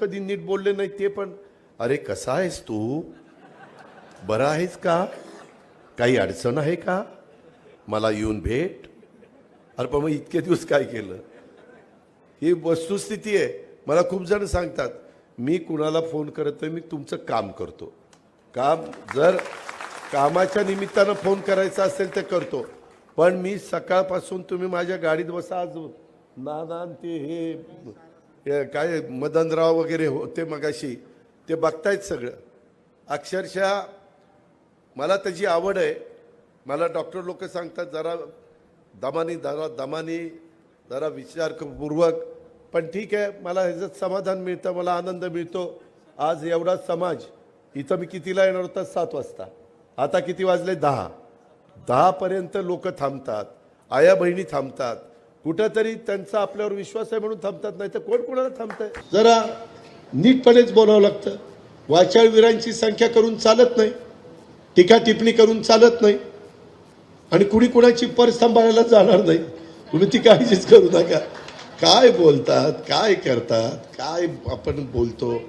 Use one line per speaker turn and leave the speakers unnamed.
कधी नीट बोलले नाही ते पण. अरे कसा आहेस तू? बरा आहेस का? काही अडचण आहे का? मला येऊन भेट. अरे पण मग इतके दिवस काय केलं? ही वस्तुस्थिती आहे. मला खूप जण सांगतात मी कुणाला फोन करत नाही मी तुमचं काम करतो. काम जर कामाच्या निमित्तानं फोन करायचा असेल तर करतो. पण मी सकाळपासून तुम्ही माझ्या गाडीत बसा आज नाना ते हे. काय मदनराव वगैरे होते मगाशी ते बघतायत सगळं. अक्षरशः मला त्याची आवड आहे. मला डॉक्टर लोक सांगतात जरा दमानी जरा दमानी जरा विचारपूर्वक. पण ठीक आहे मला ह्याचं समाधान मिळतं मला आनंद मिळतो. आज एवढा समाज इथं मी कितीला येणार होता? सात वाजता. आता किती वाजले? दहा. दहापर्यंत लोक थांबतात. आया बहिणी थांबतात. कुठंतरी त्यांचा आपल्यावर विश्वास आहे म्हणून थांबतात नाही तर कोण कोणाला थांबतंय? जरा नीटपणेच बोलावं लागतं. वाचाळवीरांची संख्या करून चालत नाही. टीका टिप्पणी करून चालत नाही. आणि कुणी कुणाची पर सांभाळायला जाणार नाही. तुम्ही ती काळजीच करू नका. काय बोलतात काय करतात काय आपण बोलतो?